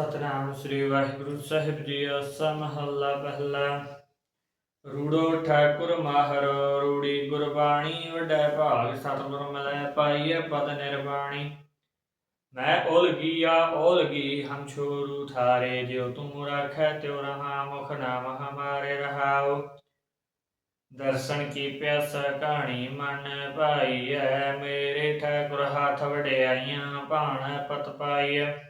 ਸਤਨਾਮ ਸ੍ਰੀ ਵਾਹਿਗੁਰੂ ਸਾਹਿਬ ਜੀ ਅਸਾ ਮਹੱਲਾ ਪਹਿਲਾ ਰੂੜੋ ਠਾਕੁਰ ਮਾਹਰ, ਰੂੜੀ ਗੁਰਬਾਣੀ ਵੱਡਾ ਭਾਗ ਸਤਿਗੁਰ ਮਿਲੈ ਪਾਈਐ ਪਦ ਨਿਰਵਾਣੀ। ਮੈਂ ਉਲਗੀਆ ਉਲਗੀ ਹਮ ਛੋਰੂ ਥਾਰੇ, ਜਿਉ ਤੁਮ ਰਾਖੈ ਤਿਉ ਰਹਾ, ਮੁਖ ਨਾਮ ਹਮਾਰੇ ਰਹਾਉ। ਦਰਸ਼ਨ ਕੀ ਪਿਆਸ ਕਹਾਣੀ ਮਨ ਭਾਈਐ ਮੇਰੇ ਠਾਕੁਰ ਹੱਥ ਵਡਿਆਈਆਂ, ਭਾਣ ਪਤ ਪਾਈਐ।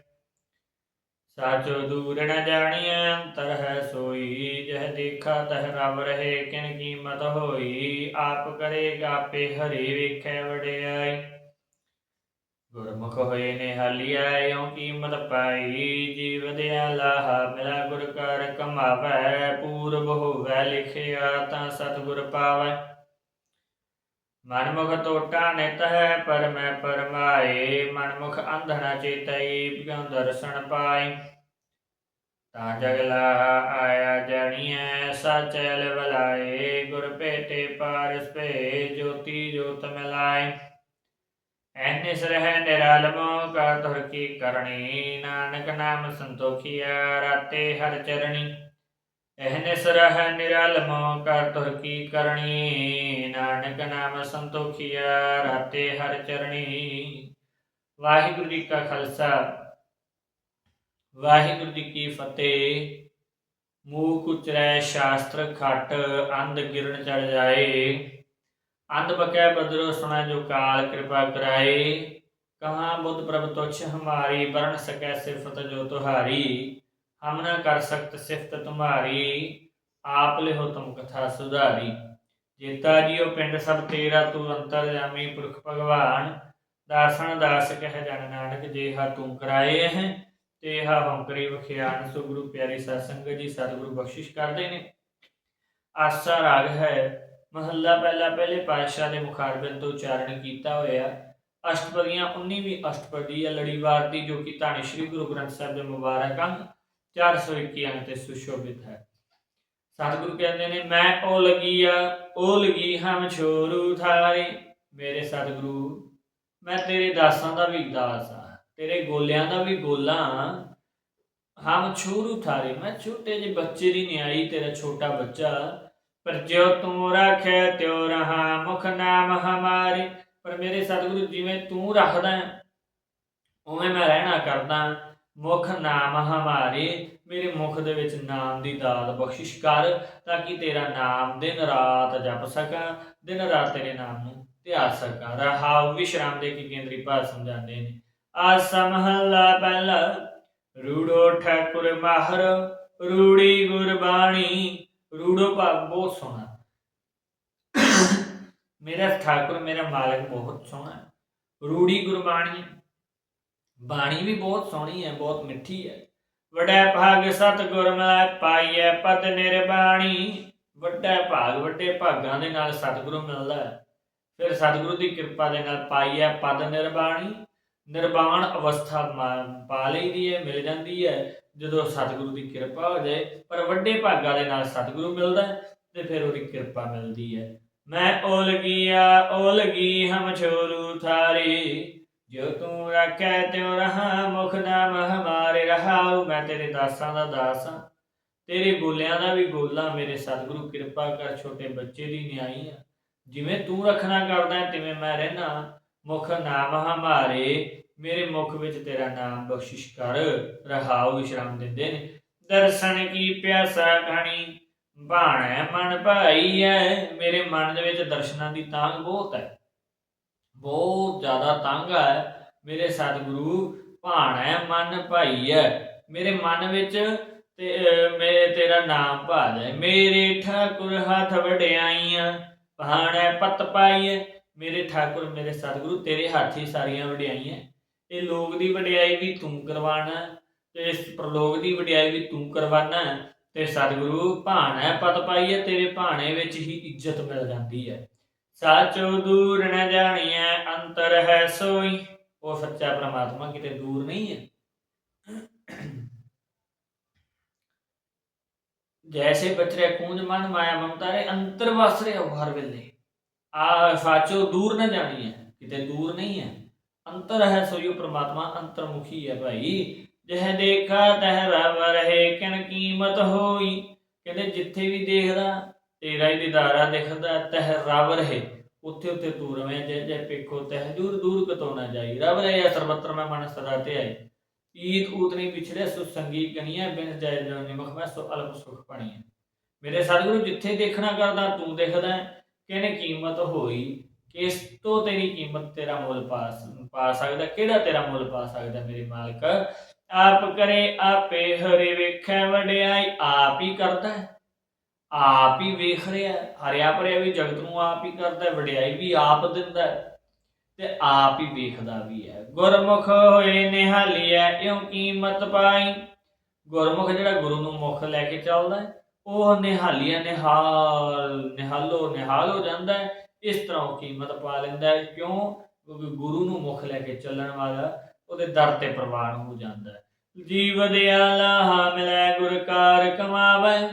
ਸਾਚੋ ਦੂਰ ਨ ਜਾਣੀਐ ਅੰਤਰ ਹੈ ਸੋਈ। ਜਹ ਦੇਖਾ ਤਹ ਰਵ ਰਹੇ, ਕਿਨ ਕੀਮਤ ਹੋਈ? ਆਪ ਕਰੇਗਾ ਆਪੇ ਹਰੀ, ਵੇਖੈ ਵਡਿਆਈ। ਗੁਰਮੁਖ ਹੋਏ ਨੇ ਹਾਲੀਆ ਓ ਕੀਮਤ ਪਾਈ। ਜੀਵ ਦੇ ਲਾਹਾ ਮਿਲਾ, ਗੁਰ ਕਰ ਕਮਾਵੈ। ਪੂਰਬ ਹੋਵੈ, ਲਿਖਿਆ ਤਾਂ ਸਤਿਗੁਰ ਪਾਵੈ। ਮਨਮੁਖ ਟੋਟਾ ਨਿਤ ਹੈ ਪਰ ਮੈਂ ਪਰਮਾਏ, ਮਨਮੁਖ ਅੰਧਨਾ ਚੇਤਈ ਬਿਗੰ ਦਰਸ਼ਨ ਪਾਈ। ਤਾਂ ਜਗਲਾ ਆਇਆ ਜਾਣੀਐ ਸਚਲ ਬਲਾਏ, ਗੁਰ ਭੇਟੇ ਪਾਰਸ ਭੇ ਜੋਤੀ ਜੋਤ ਮਿਲਾਏ। ਐਨੇ ਸਰਹਿ ਨਿਰਾਲਮੋ ਕਰ ਤੁਰ ਕੀ ਕਰਨੀ ਨਾਨਕ ਨਾਮ ਸੰਤੋਖੀਆ ਰਾਤੇ ਹਰ ਚਰਣੀ। ਐਨੇ ਸਰਹਿ ਨਿਰਾਲਮੋ ਕਰ ਤੁਰ ਕੀ ਕਰਨੀ? ਨਾਨਕ ਨਾਮ ਸੰਤੋਖੀਆ ਰਾਤੇ ਹਰ ਚਰਣੀ। ਵਾਹਿਗੁਰੂ ਜੀ ਕਾ ਖਾਲਸਾ। ਵਾਹਿਗੁਰੂ ਜੀ ਕੀ ਫਤਿਹ। ਮੂਹ ਕੁਚਰੈ ਸ਼ਾਸਤਰ ਖਟ, ਅੰਧ ਗਿਰਨ ਚੜ ਜਾਏ। ਅੰਧ ਬਕੈ ਬਦਰੋ ਸੁਣਾ ਜੋ ਕਾਲ ਕਿਰਪਾ ਕਰਾਏ। ਕਹਾਂ ਬੁੱਧ ਪ੍ਰਭ ਤੁਛ ਹਮਾਰੀ, ਬਰਨ ਸਕੈ ਸਿਫਤ ਜੋ ਤੁਹਾਰੀ। ਹਮ ਨਾ ਕਰ ਸਕਤ ਸਿਫਤ ਤੁਮਾਰੀ ਆਪ ਲਿਹੋ ਤੁਮ ਕਥਾ ਸੁਧਾਰੀ। ਜੇਤਾ ਜੀਓ ਪਿੰਡ ਸਭ ਤੇਰਾ, ਤੂੰ ਅੰਤਰ ਜਾਮੀ ਪੁਰਖ ਭਗਵਾਨ। ਦਾਸਨ ਦਾਸ ਕਹਿ ਜਨ ਨਾਨਕ ਜੇ ਤੂੰ ਕਰਾਏ ਹੈ ਤੇ ਹਮ ਕਰੀ ਵਖਿਆਨ ਸੋ ਗੁਰੂ ਪਿਆਰੀ ਸਾਧ ਸੰਗਤ ਜੀ, ਸਤਿਗੁਰੂ ਬਖਸ਼ਿਸ਼ ਕਰਦੇ ਨੇ। ਆਸਾ ਰਾਗ ਹੈ, ਮਹੱਲਾ ਪਹਿਲਾ ਪਹਿਲੇ ਪਾਤਸ਼ਾਹ ਦੇ ਮੁਖਾਰਬਿੰਦ ਤੋਂ ਉਚਾਰਨ ਕੀਤਾ ਹੋਇਆ। ਅਸ਼ਟਪਦੀਆਂ 19ਵੀਂ ਅਸ਼ਟਪਦੀ ਹੈ, ਲੜੀਵਾਰ ਦੀ ਜੋ ਕਿ ਧਾਨੀ ਸ੍ਰੀ ਗੁਰੂ ਗ੍ਰੰਥ ਸਾਹਿਬ ਦੇ ਮੁਬਾਰਕ ਅੰਗ। 421 ਅੰਗ ਤੇ ਸੁਸ਼ੋਭਿਤ ਹੈ। ਸਤਿਗੁਰੂ ਕਹਿੰਦੇ ਨੇ, ਮੈਂ ਉਹ ਲਗੀ ਆ, ਉਹ ਲਗੀ ਹਮ ਛੋਰੂ ਥਾਰੇ ਮੇਰੇ ਸਤਿਗੁਰੂ, ਮੈਂ ਤੇਰੇ ਦਾਸਾਂ ਦਾ ਵੀ ਦਾਸ ਆ, ਤੇਰੇ ਗੋਲਿਆਂ ਦਾ ਵੀ ਗੋਲਾ ਹਮ ਛੋਰੂ ਥਾਰੇ ਮੈਂ ਛੋਟੇ ਜਿਹੇ ਬੱਚੇ ਦੀ ਨਿਆਈ, ਤੇਰਾ ਛੋਟਾ ਬੱਚਾ। ਪਰ ਜਿਉ ਤੂੰ ਰੱਖੈ ਤਿਉ ਰਹਾ ਮੁਖ ਨਾਮ ਹਮਾਰੇ। ਪਰ ਮੇਰੇ ਸਤਿਗੁਰੂ, ਜਿਵੇਂ ਤੂੰ ਰੱਖਦਾ, ਉਵੇਂ ਮੈਂ ਰਹਿਣਾ ਕਰਦਾ। ਮੁਖ ਨਾਮ ਹਮਾਰੇ, ਮੇਰੇ ਮੁਖ ਦੇ ਵਿੱਚ ਨਾਮ ਦੀ ਦਾਤ ਬਖਸ਼ਿਸ਼ ਕਰ, ਤਾਂ ਕਿ ਤੇਰਾ ਨਾਮ ਦਿਨ ਰਾਤ ਜਪ ਸਕਾਂ, ਦਿਨ ਰਾਤ ਤੇਰੇ ਨਾਮ ਨੂੰ ਧਿਆ ਸਕਾਂ। ਰਹਾਉ ਵਿਸ਼ਰਾਮ ਦੇ ਕੀ ਕੇਂਦਰੀ ਭਾਗ ਸਮਝਾਉਂਦੇ ਨੇ। ਆਸਾ ਮਹੱਲਾ ਪਹਿਲਾ, ਰੂੜੋ ਠਾਕੁਰ ਮਾਹਰ, ਰੂੜੀ ਗੁਰਬਾਣੀ। ਰੂੜੋ ਭਾਵ ਬਹੁਤ ਸੋਹਣਾ। ਮੇਰਾ ਠਾਕੁਰ, ਮੇਰਾ ਮਾਲਕ ਬਹੁਤ ਸੋਹਣਾ। ਰੂੜੀ ਗੁਰਬਾਣੀ ਬਾਣੀ ਵੀ ਬਹੁਤ ਸੋਹਣੀ ਹੈ, ਬਹੁਤ ਮਿੱਠੀ ਹੈ। ਵੱਡਾ ਭਾਗ ਸਤਿਗੁਰ ਮਿਲੈ ਪਾਈਐ ਪਦ ਨਿਰਬਾਣੀ। ਵੱਡਾ ਭਾਗ ਵੱਡੇ ਭਾਗਾਂ ਦੇ ਨਾਲ ਸਤਿਗੁਰੂ ਮਿਲਦਾ ਹੈ। ਫਿਰ ਸਤਿਗੁਰੂ ਦੀ ਕਿਰਪਾ ਦੇ ਨਾਲ ਪਾਈਐ ਪਦ ਨਿਰਬਾਣੀ। ਨਿਰਵਾਣ ਅਵਸਥਾ ਮਾ- ਪਾ ਲਈਦੀ ਹੈ, ਮਿਲ ਜਾਂਦੀ ਹੈ। ਜਦੋਂ ਸਤਿਗੁਰੂ ਦੀ ਕਿਰਪਾ ਹੋ ਜਾਏ, ਪਰ ਵੱਡੇ ਭਾਗਾਂ ਦੇ ਨਾਲ ਸਤਿਗੁਰੂ ਮਿਲਦਾ ਹੈ ਤੇ ਫਿਰ ਉਹਦੀ ਕਿਰਪਾ ਮਿਲਦੀ ਹੈ। ਮੈਂ ਓਲਗੀਆ, ਓਲਗੀ ਹਮ ਛੋਰੂ ਥਾਰੀ। ਜੋ ਤੂੰ ਰੱਖੈ ਤਿਉ ਰਹਾ, ਮੁਖ ਨਾਮ ਹਮਾਰੇ ਰਹਾਉ ਮੈਂ ਤੇਰੇ ਦਾਸਾਂ ਦਾ ਦਾਸ ਹਾਂ। ਤੇਰੇ ਗੋਲਿਆਂ ਦਾ ਵੀ ਗੋਲਾ ਮੇਰੇ ਸਤਿਗੁਰੂ ਕਿਰਪਾ ਕਰ ਛੋਟੇ ਬੱਚੇ ਦੀ ਨਿਆਈ ਆ। ਜਿਵੇਂ ਤੂੰ ਰੱਖਣਾ ਕਰਦਾ, ਤਿਵੇਂ ਮੈਂ ਰਹਿਣਾ। ਮੁਖ ਨਾਮ ਹਮਾਰੇ, ਮੇਰੇ ਮੁਖ ਵਿੱਚ ਤੇਰਾ ਨਾਮ ਬਖਸ਼ਿਸ਼ ਕਰ। ਰਹਾਉ ਵਿਸ਼ਰਾਮ ਦਿੰਦੇ ਨੇ। ਦਰਸ਼ਨ ਕੀ ਪਿਆਸਾ ਘਣੀ, ਬਾਣੈ ਮਨ ਭਾਈ ਹੈ ਮੇਰੇ ਮਨ ਦੇ ਵਿੱਚ ਦਰਸ਼ਨਾਂ ਦੀ ਤਾਂਗ ਬਹੁਤ ਹੈ। ਬਹੁਤ ਜ਼ਿਆਦਾ ਤੰਗ ਹੈ। ਮੇਰੇ ਸਤਿਗੁਰੂ, ਭਾਣੈ ਮਨ ਭਾਈ ਹੈ। ਮੇਰੇ ਮਨ ਵਿੱਚ ਤੇ ਮੇਰੇ ਤੇਰਾ ਨਾਮ ਭਾਜੈ ਮੇਰੇ ਠਾਕੁਰ ਹੱਥ ਵਡਿਆਈਆਂ, ਭਾਣੈ ਪਤ ਪਾਈਐ ਮੇਰੇ ਠਾਕੁਰ, ਮੇਰੇ ਸਤਿਗੁਰੂ, ਤੇਰੇ ਹੱਥ ਹੀ ਸਾਰੀਆਂ ਵਡਿਆਈਆਂ। ਇਹ ਲੋਕ ਦੀ ਵਡਿਆਈ ਵੀ ਤੂੰ ਕਰਵਾਣਾ ਤੇ ਇਸ ਪ੍ਰਲੋਕ ਦੀ ਵਡਿਆਈ ਵੀ ਤੂੰ ਕਰਵਾਣਾ ਤੇ ਸਤਿਗੁਰੂ, ਭਾਣੈ ਪਤ ਪਾਈਐ ਤੇਰੇ ਭਾਣੇ ਵਿੱਚ ਹੀ ਇੱਜ਼ਤ ਮਿਲ ਜਾਂਦੀ ਹੈ। ਸਾਚੋ ਦੂਰ ਨ ਜਾਣੀਐ, ਅੰਤਰ ਹੈ ਸੋਈ। ਉਹ ਸੱਚਾ ਪ੍ਰਮਾਤਮਾ ਕਿਤੇ ਦੂਰ ਨਹੀਂ ਹੈ। ਜੈਸੇ ਬਚਰੇ ਕੂੰਜ ਮਨ ਮਾਇਆ ਮਮਤਾ ਰੇ, ਅੰਤਰ ਵਸ ਰਿਹਾ ਉਹ ਹਰ ਵੇਲੇ। ਆ ਸਾਚੋ ਦੂਰ ਨ ਜਾਣੀਐ, ਕਿਤੇ ਦੂਰ ਨਹੀਂ ਹੈ। ਅੰਤਰ ਹੈ ਸੋਈ ਉਹ ਪ੍ਰਮਾਤਮਾ, ਅੰਤਰਮੁਖੀ ਹੈ ਭਾਈ। ਜਹ ਦੇਖਾ ਤਹ ਰਵ ਰਹੇ, ਕਿਨ ਕੀਮਤ ਹੋਈ। ਕਹਿੰਦੇ ਜਿੱਥੇ ਵੀ ਦੇਖਦਾ ਤੇਰਾ ਹੀ ਦਿਦਾਰਾ ਦਿਖਦਾ ਤਹ ਰਵ ਰਹੇ। ਉੱਥੇ ਉੱਥੇ ਤੂੰ ਰਵੇਂ ਜੈ ਜੈ ਪੇਖੋ ਤਹ ਦੂਰ ਦੂਰ ਕਤੋ ਨਾ ਜਾਈ। ਰਵ ਰਹੇ ਸਰਬਤਰ ਮੈਂ ਮਨ ਸਦਾ ਤੇ ਆਈ। ਈਦ ਊਤਨੀ ਵਿਛੜੇ ਸੁ ਸੰਗੀ ਕਨੀਆਂ ਬਿਨ ਜੈ ਜਨ ਨਿਮਖ ਮੈਂ ਸੋ ਅਲਪ ਸੁਖ ਪਣੀ ਮੇਰੇ ਸਤਿਗੁਰੂ ਜਿੱਥੇ ਦੇਖਣਾ ਕਰਦਾ ਤੂੰ ਦੇਖਦਾ ਹੈ, ਕਿਹਨੇ ਕੀਮਤ ਹੋਈ ਕਿਸ ਤੋਂ ਤੇਰੀ ਕੀਮਤ ਤੇਰਾ ਮੁੱਲ ਪਾ ਪਾ ਸਕਦਾ ਕਿਹੜਾ ਤੇਰਾ ਮੁੱਲ ਪਾ ਸਕਦਾ ਮੇਰੇ ਮਾਲਕ? ਆਪ ਕਰੇ ਆਪੇ ਹਰੇ ਵੇਖੈ ਵਡਿਆਈ ਆਪ ਹੀ ਕਰਦਾ ਆਪ ਹੀ ਵੇਖ ਰਿਹਾ ਹਰਿਆ ਭਰਿਆ ਵੀ ਜਗਤ ਨੂੰ ਆਪ ਹੀ ਕਰਦਾ ਵਡਿਆਈ ਵੀ ਆਪ ਦਿੰਦਾ ਤੇ ਆਪ ਹੀ ਵੇਖਦਾ ਵੀ ਹੈ। ਗੁਰਮੁਖ ਹੋਏ ਨਿਹਾਲੀਐ, ਇਉ ਕੀਮਤ ਪਾਈ। ਗੁਰਮੁਖ ਜਿਹੜਾ ਗੁਰੂ ਨੂੰ ਮੁਖ ਲੈ ਕੇ ਚੱਲਦਾ ਉਹ ਨਿਹਾਲੀਆ ਨਿਹਾਲ, ਨਿਹਾਲੋ, ਨਿਹਾਲ ਹੋ ਜਾਂਦਾ ਇਸ ਤਰ੍ਹਾਂ ਉਹ ਕੀਮਤ ਪਾ ਲੈਂਦਾ ਕਿਉਂ? ਕਿਉਂਕਿ ਗੁਰੂ ਨੂੰ ਮੁਖ ਲੈ ਕੇ ਚੱਲਣ ਵਾਲਾ ਉਹਦੇ ਦਰ ਤੇ ਪ੍ਰਵਾਨ ਹੋ ਜਾਂਦਾ ਜੀਵ ਦਿਆਲਾ ਮਿਲੈ, ਗੁਰ ਕਾਰ ਕਮਾਵੇ।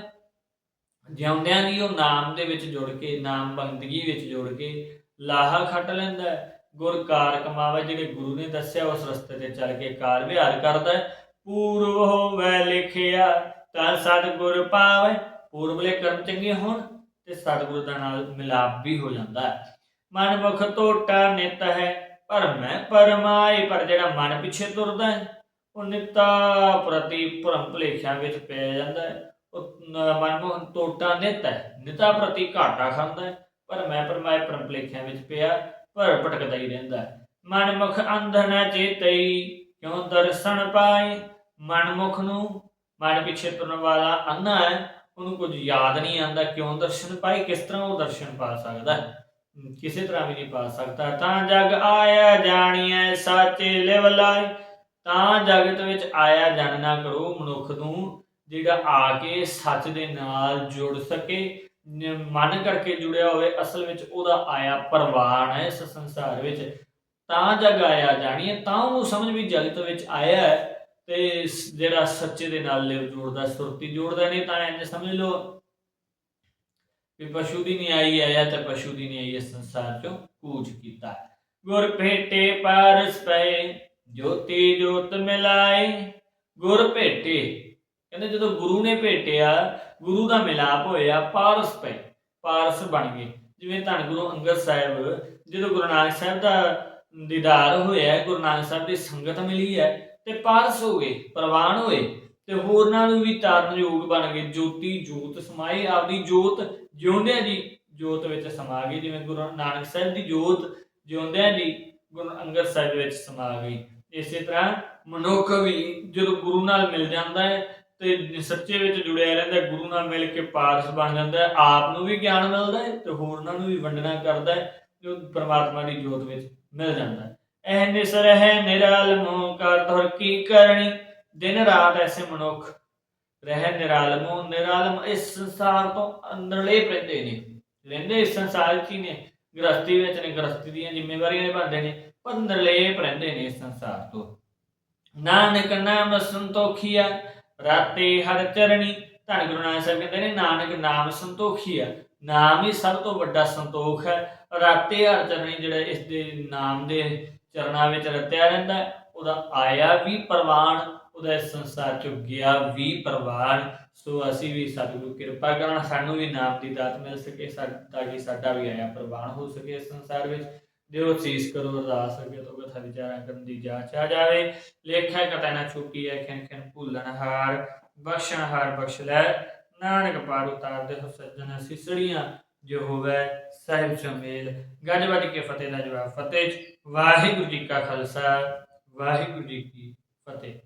ਜਿਉਂਦਿਆਂ ਦੀ ਉਹ ਨਾਮ ਦੇ ਵਿੱਚ ਜੁੜ ਕੇ, ਨਾਮ ਬੰਦਗੀ ਵਿੱਚ ਜੁੜ ਕੇ ਲਾਹਾ ਖੱਟ ਲੈਂਦਾ ਗੁਰ ਕਾਰ ਕਮਾਵੇ, ਜਿਹੜੇ ਗੁਰੂ ਨੇ ਦੱਸਿਆ, ਉਸ ਰਸਤੇ ਤੇ ਚੱਲ ਕੇ ਕਾਰ ਵਿਹਾਰ ਕਰਦਾ ਹੈ। ਪੂਰਵ ਹੋਵੇ ਲਿਖਿਆ, ਤਾਂ ਸਤਿਗੁਰ ਪਾਵੇ। ਪੂਰਬਲੇ ਕਰਮ ਚੰਗੇ ਹੋਣ ਤੇ ਸਤਿਗੁਰ ਦਾ ਨਾਲ ਮਿਲਾਪ ਵੀ ਹੋ ਜਾਂਦਾ ਹੈ। ਮਨ ਮੁਖ ਟੋਟਾ ਨਿਤ ਹੈ, ਪਰ ਮੈਂ ਪਰਮਾਏ, ਪਰ ਜਿਹੜਾ ਮਨ ਪਿੱਛੇ ਤੁਰਦਾ ਹੈ, ਉਹ ਨਿਤਾ ਪ੍ਰਤੀ ਭਰਮ ਭੁਲੇਖਿਆਂ ਵਿੱਚ ਪੈ ਜਾਂਦਾ ਹੈ। ਉਹ ਟੋਟਾ ਨਿਤ ਹੈ, ਨਿਤਾ ਪ੍ਰਤੀ ਘਾਟਾ ਖਾਂਦਾ ਹੈ, ਪਰ ਮੈਂ ਪਰਮਾਈ ਭਰਮ ਵਿੱਚ ਪਿਆ ਪਰ ਭਟਕਦਾ ਹੀ ਰਹਿੰਦਾ ਹੈ। ਮਨ ਮੁਖ ਚੇਤਈ, ਕਿਉਂ ਦਰਸ਼ਨ ਪਾਏ ਮਨ ਨੂੰ, ਮਨ ਪਿੱਛੇ ਤੁਰਨ ਵਾਲਾ ਅੰਨਾ ਹੈ, ਉਹਨੂੰ ਕੁਝ ਯਾਦ ਨਹੀਂ ਆਉਂਦਾ, ਕਿਉਂ ਦਰਸ਼ਨ ਪਾਏ ਕਿਸ ਤਰ੍ਹਾਂ ਉਹ ਦਰਸ਼ਨ ਪਾ ਸਕਦਾ ਹੈ? ਕਿਸੇ ਤਰ੍ਹਾਂ ਵੀ ਨਹੀਂ ਪਾ ਸਕਦਾ। ਤਾਂ ਜਗ ਆਇਆ ਜਾਣੀਐ, ਸਾਚੇ ਲਿਵ ਲਾਇ ਤਾਂ ਜਗਤ ਵਿੱਚ ਆਇਆ ਜਾਣਨਾ ਕਰੋ ਮਨੁੱਖ ਨੂੰ ਜਿਹੜਾ ਆ ਕੇ ਸੱਚ ਦੇ ਨਾਲ ਜੁੜ ਸਕੇ ਮਨ ਕਰਕੇ ਜੁੜਿਆ ਹੋਵੇ, ਅਸਲ ਵਿੱਚ ਉਹਦਾ ਆਇਆ ਪ੍ਰਵਾਨ ਹੈ ਇਸ ਸੰਸਾਰ ਵਿੱਚ। ਤਾਂ ਜਗ ਆਇਆ ਜਾਣੀਏ ਤਾਂ ਉਹ ਸਮਝ ਵੀ ਜਗਤ ਵਿੱਚ ਆਇਆ ਹੈ ਤੇ ਜਿਹੜਾ ਸੱਚੇ ਦੇ ਨਾਲ ਲਿਵ ਜੋੜਦਾ, ਸੁਰਤੀ ਜੋੜਦਾ ਨਹੀਂ, ਤਾਂ ਇੰਜ ਸਮਝ ਲਓ ਵੀ ਪਸ਼ੂ ਦੀ ਨਹੀਂ ਆਈ ਆਇਆ ਤੇ ਪਸ਼ੂ ਦੀ ਨਹੀਂ ਆਈ ਇਸ ਸੰਸਾਰ ਚੋਂ ਕੂਚ ਕੀਤਾ। ਗੁਰ ਭੇਟੇ ਪਾਰਸ ਪਏ, ਜੋਤੀ ਜੋਤ ਮਿਲਾਏ, ਗੁਰ ਭੇਟੇ ਕਹਿੰਦੇ ਜਦੋਂ ਗੁਰੂ ਨੇ ਭੇਟਿਆ, ਗੁਰੂ ਦਾ ਮਿਲਾਪ ਹੋਇਆ, ਪਾਰਸ ਪਏ, ਪਾਰਸ ਬਣ ਗਏ। ਜਿਵੇਂ ਧੰਨ ਗੁਰੂ ਅੰਗਦ ਸਾਹਿਬ, ਜਦੋਂ ਗੁਰੂ ਨਾਨਕ ਸਾਹਿਬ ਦਾ ਦੀਦਾਰ ਹੋਇਆ, ਗੁਰੂ ਨਾਨਕ ਸਾਹਿਬ ਦੀ ਸੰਗਤ ਮਿਲੀ ਹੈ, ਤੇ ਪਾਰਸ ਹੋ ਗਏ, ਪ੍ਰਵਾਨ ਹੋਏ, ਤੇ ਹੋਰਨਾਂ ਨੂੰ ਵੀ ਤਾਰਨ ਯੋਗ ਬਣ ਗਏ, ਜੋਤੀ, ਜੋਤ ਸਮਾਏ, ਆਪਦੀ ਜੋਤ ਜਿਉਂਦਿਆਂ ਦੀ ਜੋਤ ਵਿੱਚ ਸਮਾ ਗਈ। ਜਿਵੇਂ ਗੁਰੂ ਨਾਨਕ ਸਾਹਿਬ ਦੀ ਜੋਤ ਜਿਉਂਦਿਆਂ ਦੀ ਗੁਰੂ ਅੰਗਦ ਸਾਹਿਬ ਵਿੱਚ ਸਮਾ ਗਈ। ਇਸੇ ਤਰ੍ਹਾਂ ਮਨੁੱਖ ਵੀ ਜਦੋਂ ਗੁਰੂ ਨਾਲ ਮਿਲ ਜਾਂਦਾ ਹੈ ਤੇ ਸੱਚੇ ਵਿੱਚ ਜੁੜਿਆ ਰਹਿੰਦਾ, ਗੁਰੂ ਨਾਲ ਮਿਲ ਕੇ ਪਾਰਸ ਬਣ ਜਾਂਦਾ ਆਪ ਨੂੰ ਵੀ ਗਿਆਨ ਮਿਲਦਾ ਹੈ ਤੇ ਹੋਰਨਾਂ ਨੂੰ ਵੀ ਵੰਡਣਾ ਕਰਦਾ ਹੈ, ਜੋ ਪ੍ਰਮਾਤਮਾ ਦੀ ਜੋਤ ਵਿੱਚ ਮਿਲ ਜਾਂਦਾ ਹੈ। ਇਹ ਨਿਸਰ ਹੈ ਨਿਰਾਲਮੋ ਕਰ ਧਰ ਕੀ ਕਰਨੀ ਦਿਨ ਰਾਤ ਐਸੇ ਮਨੁੱਖ ਰਹਿ ਨਿਰਾਲਮੋ ਨਿਰਾਲਮ ਇਸ ਸੰਸਾਰ ਤੋਂ ਅੰਦਰਲੇ ਰਹਿੰਦੇ ਨੇ। ਰਹਿੰਦੇ ਇਸ ਸੰਸਾਰ 'ਚ ਹੀ ਨੇ ਗ੍ਰਸਤੀ ਵਿੱਚ ਨੇ ਗ੍ਰਸਤੀ ਦੀਆਂ ਜ਼ਿੰਮੇਵਾਰੀਆਂ ਨਿਭਾਉਂਦੇ ਨੇ, ਪਰ ਨਿਰਲੇਪ ਰਹਿੰਦੇ ਨੇ ਇਸ ਸੰਸਾਰ ਤੋਂ। ਨਾਨਕ ਨਾਮ ਸੰਤੋਖੀਆ ਰਾਤੇ ਹਰ ਚਰਣੀ ਧੰਨ ਗੁਰੂ ਨਾਨਕ ਸਾਹਿਬ ਕਹਿੰਦੇ ਨੇ, ਨਾਨਕ ਨਾਮ ਸੰਤੋਖੀਆ ਨਾਮ ਹੀ ਸਭ ਤੋਂ ਵੱਡਾ ਸੰਤੋਖ ਹੈ। ਰਾਤੇ ਹਰ ਚਰਣੀ ਜਿਹੜਾ ਇਸ ਦੇ ਨਾਮ ਦੇ ਚਰਨਾਂ ਵਿੱਚ ਰਤਿਆ ਰਹਿੰਦਾ ਉਹਦਾ ਆਇਆ ਵੀ ਪ੍ਰਵਾਨ, ਉਹਦਾ ਇਸ ਸੰਸਾਰ ਚੋਂ ਗਿਆ ਵੀ ਪ੍ਰਵਾਨ। ਸੋ ਅਸੀਂ ਵੀ ਸਤਿਗੁਰੂ ਕਿਰਪਾ ਕਰਨ, ਸਾਨੂੰ ਵੀ ਨਾਮ ਦੀ ਦਾਤ ਮਿਲ ਸਕੇ, ਸਾ- ਤਾਂ ਕਿ ਸਾਡਾ ਵੀ ਆਇਆ ਪ੍ਰਵਾਨ ਹੋ ਸਕੇ ਇਸ ਸੰਸਾਰ ਵਿੱਚ। ਦਿਓ ਸੀਸ ਕਰੋ ਅਰਦਾਸ, ਅੱਗੇ ਤੋਂ ਕਥਾ ਵਿਚਾਰਾਂ ਕਰਨ ਦੀ ਜਾਂਚ ਆ ਜਾਵੇ। ਲੇਖਾ ਕਤੈ ਨਾ ਛੁਪੀ ਹੈ ਖੈਨ ਖੈਨ ਭੁੱਲਣ ਹਾਰ, ਬਖਸ਼ਣ ਹਾਰ ਬਖਸ਼ ਲੈ। ਨਾਨਕ ਪਾਰ ਉਤਾਰ ਦੇ ਹੋ ਸੱਜਣ ਸਿਸੜੀਆਂ, ਜੋ ਹੋਵੇ ਸਾਹਿਬ ਚਮੇਲ ਗੱਜ ਵੱਜ ਕੇ ਫਤਿਹ ਦਾ ਜਵਾਬ, ਫਤਿਹ ਵਾਹਿਗੁਰੂ ਜੀ ਕਾ ਖਾਲਸਾ, ਵਾਹਿਗੁਰੂ ਜੀ ਕੀ ਫਤਿਹ।